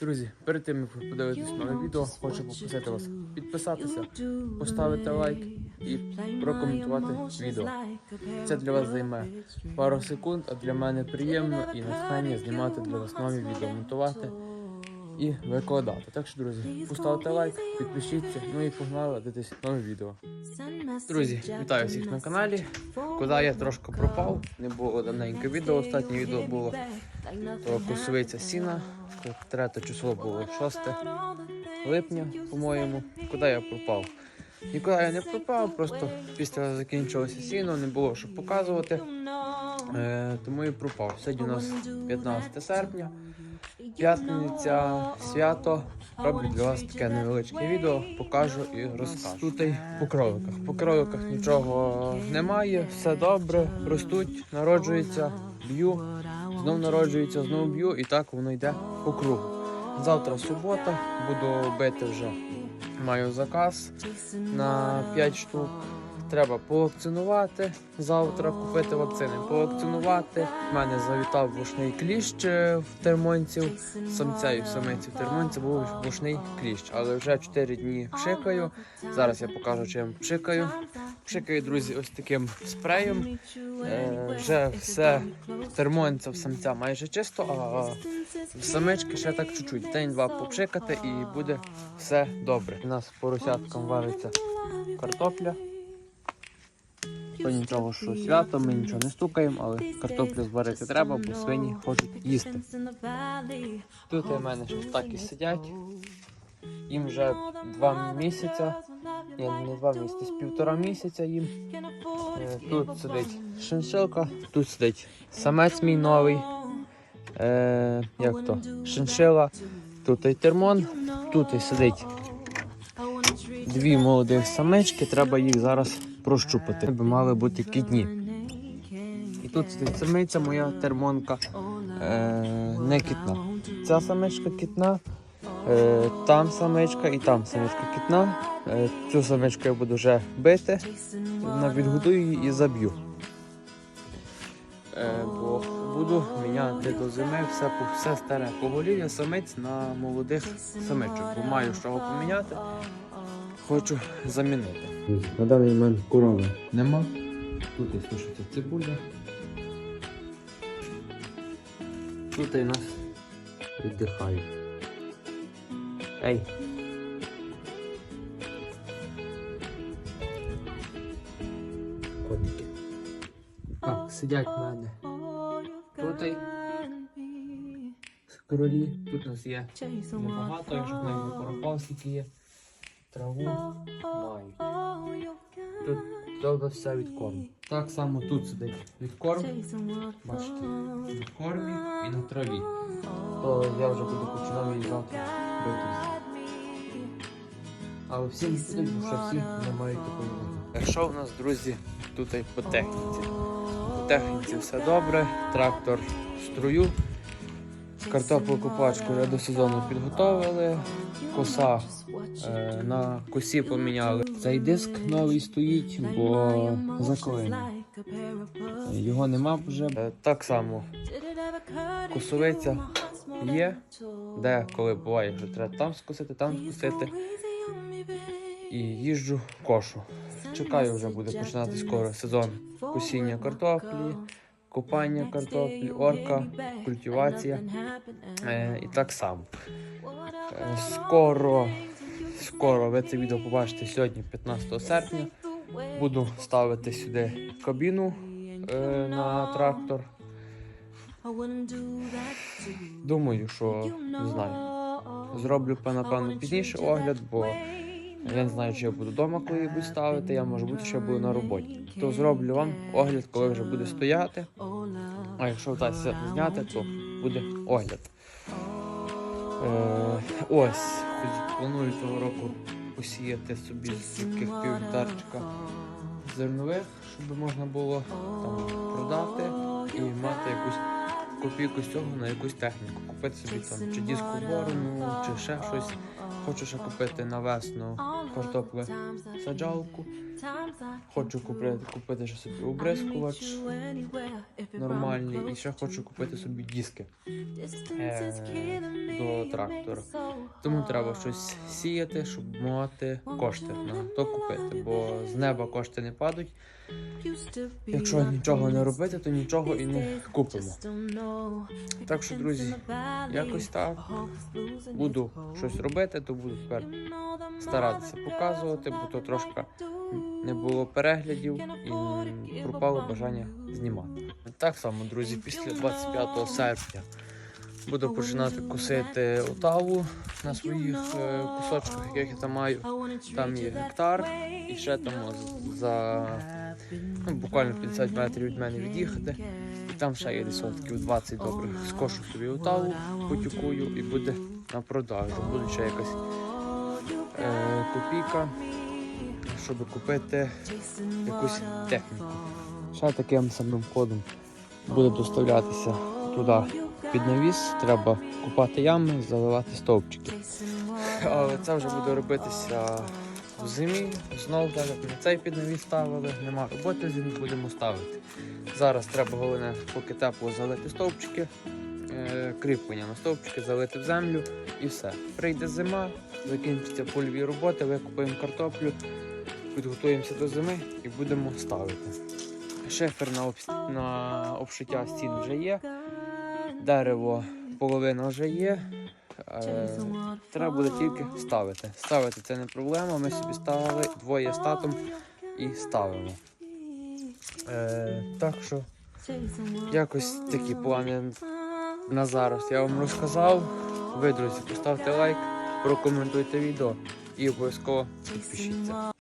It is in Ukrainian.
Друзі, перед тим як ви подивитесь нове відео, хочу попросити вас підписатися, поставити лайк і прокоментувати відео. Це для вас займе пару секунд, а для мене приємно і натхнення знімати для вас нові відео, монтувати і викладати. Так що, друзі, поставте лайк, підпишіться, ну і погнали дивитись нове відео. Друзі, вітаю всіх на каналі. Куди я трошки пропав, не було давненьке відео. Останнє відео було то косовиця сіна. Третє число було 6 липня, по-моєму. Куди я пропав? Нікуди я не пропав, просто після закінчилося сіно, не було що показувати. Е, тому і пропав. Сьогодні у нас 15 серпня, п'ятниця, свято. Роблю для вас таке невеличке відео, покажу і розкажу. Тут по кроликах. По кроликах нічого немає, все добре, ростуть, народжуються, б'ю, знов народжуються, знов б'ю, і так воно йде по кругу. Завтра субота, буду бити вже. Маю заказ на 5 штук. Треба повакцинувати завтра, купити вакцини, повакцинувати. У мене завітав вушний кліщ е, в термонців, самця і в самиці в термонці був вушний кліщ, але вже 4 дні пшикаю. Зараз я покажу, чим пшикаю. Пшикаю, друзі, ось таким спреєм. Е, вже все термонця в самця майже чисто, а в самички ще так чуть-чуть. День-два попшикати і буде все добре. У нас поросяткам вариться картопля. То нічого, що свято, ми нічого не стукаємо, але картоплю зварити треба, бо свині хочуть їсти. Тут у мене щось так і сидять. Їм вже два місяця. Ні, не два місяці, з півтора місяця їм. Е, Тут сидить шиншилка, тут сидить самець мій новий. Е, як то? Шиншила, тут і термон, тут і сидить дві молодих самички, треба їх зараз прощупати. Би мали бути кітні. І тут самиця, моя термонка е, не кітна. Ця самичка кітна, е, там самичка і там самичка кітна. Е, цю самичку я буду вже бити, відгодую її і заб'ю. Е, бо буду міняти до зими все, все старе поголів'я самиць на молодих самичок. Бо маю чого поміняти. Хочу замінити. На даний момент корови нема. Тут і сушиться цибуля. Тут і нас віддихають. Ей. Котики. Так, сидять в мене. Тут і королі. Тут у нас є небагато, якщо б не порахував, скільки є. Траву мають. Тут добре все від корму. Так само тут сидить від корму. Бачите, від кормі і на траві. То я вже буду починати її завтра бити. Але всі не підуть, бо ще всі не мають такої води. Що в нас, друзі, тут і по техніці? По техніці все добре, трактор струю. Картоплю копачку я до сезону підготовили. Коса е, на косі поміняли. Цей диск новий стоїть, бо заклинив. Його нема вже. Е, так само косовиця є, де коли буває, що треба там скосити, там скосити. І їжджу кошу. Чекаю, вже буде починати скоро сезон косіння картоплі, копання картоплі, орка, культивація. Е, і так само. Е, скоро, скоро ви це відео побачите сьогодні, 15 серпня. Буду ставити сюди кабіну е, на трактор. Думаю, що не знаю. Зроблю напевно пізніше огляд, бо я не знаю, чи я буду вдома, коли її ставити. Я може бути, що я буду на роботі. То зроблю вам огляд, коли вже буде стояти. А якщо вдасться зняти, то буде огляд. Е, ось, планую цього року посіяти собі з таких півгектарчика зернових, щоб можна було там продати і мати якусь копійку з цього на якусь техніку. Купити собі там чи диску борону, чи ще щось. Хочу ще купити на весну картоплю саджалку Хочу купити, купити ще собі обрискувач нормальний і ще хочу купити собі диски е, до трактора. Тому треба щось сіяти, щоб мати кошти на то купити, бо з неба кошти не падають. Якщо нічого не робити, то нічого і не купимо. Так що, друзі, якось так. Буду щось робити, то буду тепер старатися показувати, бо то трошки не було переглядів і пропало бажання знімати. Так само, друзі, після 25 серпня буду починати косити отаву на своїх е, кусочках, яких я там маю. Там є гектар, і ще там за ну, буквально 50 метрів від мене від'їхати. І там ще є відсотків 20 добрих. Скошу собі отаву, потюкую і буде на продажу. Буде ще якась е, копійка, щоб купити якусь техніку. Ще таким самим ходом буде доставлятися туди під навіс. Треба купати ями, заливати стовпчики. Але це вже буде робитися в зимі. Знову на цей піднавіс ставили, нема роботи, зимі будемо ставити. Зараз треба головне, поки тепло залити стовпчики, е, кріплення на стовпчики, залити в землю і все. Прийде зима, закінчаться польові роботи, викупуємо картоплю, підготуємося до зими і будемо ставити. Шифер на, обс- на обшиття стін вже є, дерево половина вже є. Е, треба буде тільки ставити. Ставити це не проблема. Ми собі ставили двоє з татом і ставимо. Е, так що якось такі плани на зараз я вам розказав. Ви, друзі, поставте лайк, прокоментуйте відео і обов'язково підпишіться.